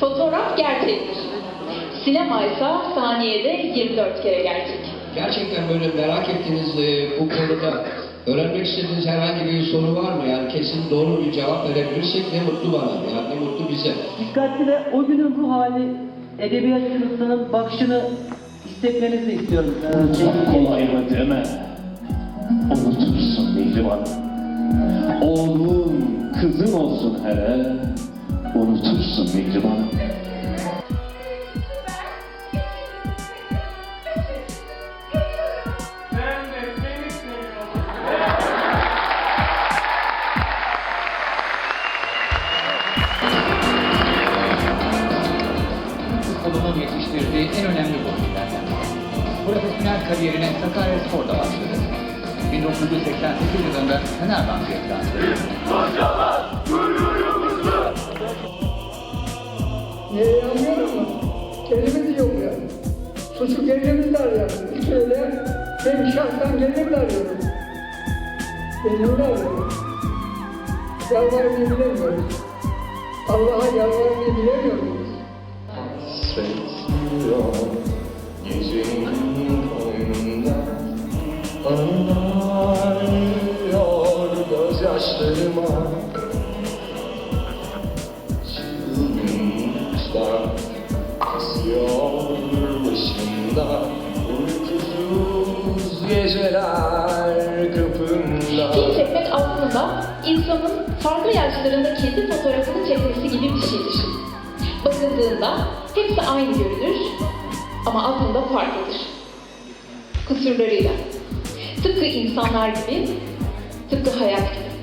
Fotoğraf gerçektir. Sinema ise saniyede 24 kere gerçek. Gerçekten böyle merak ettiğiniz e, bu konuda öğrenmek istediğiniz herhangi bir soru var mı? Yani kesin doğru bir cevap verebilirsek ne mutlu bana, yani ne mutlu bize. Dikkatli ve o günün ruh hali edebiyat sınıfının bakışını hissetmenizi istiyorum. Ee, Çok kolay mı deme. Unutursun Mihriban. Oğlun, kızın olsun hele. Unutursun Mihriban. futbolunun yetiştirdiği en önemli golcülerden. Profesyonel kariyerine Sakaryaspor'da başladı. 1988 yılında Fenerbahçe'ye transfer edildi. Suçu kendimizde arıyoruz. Şöyle ben şahsen kendimde arıyorum. Kendimde arıyorum. Yalvarmayı bilemiyoruz. Allah'a yalvarmayı bilemiyoruz. Hasretliyor gecenin koynunda Geceler kapımda Film çekmek aslında insanın farklı yaşlarında kendi fotoğrafını çekmesi gibi bir şeydir. Bakıldığında hepsi aynı görünür ama aslında farklıdır. Kusurlarıyla. Tıpkı insanlar gibi, tıpkı hayat gibi.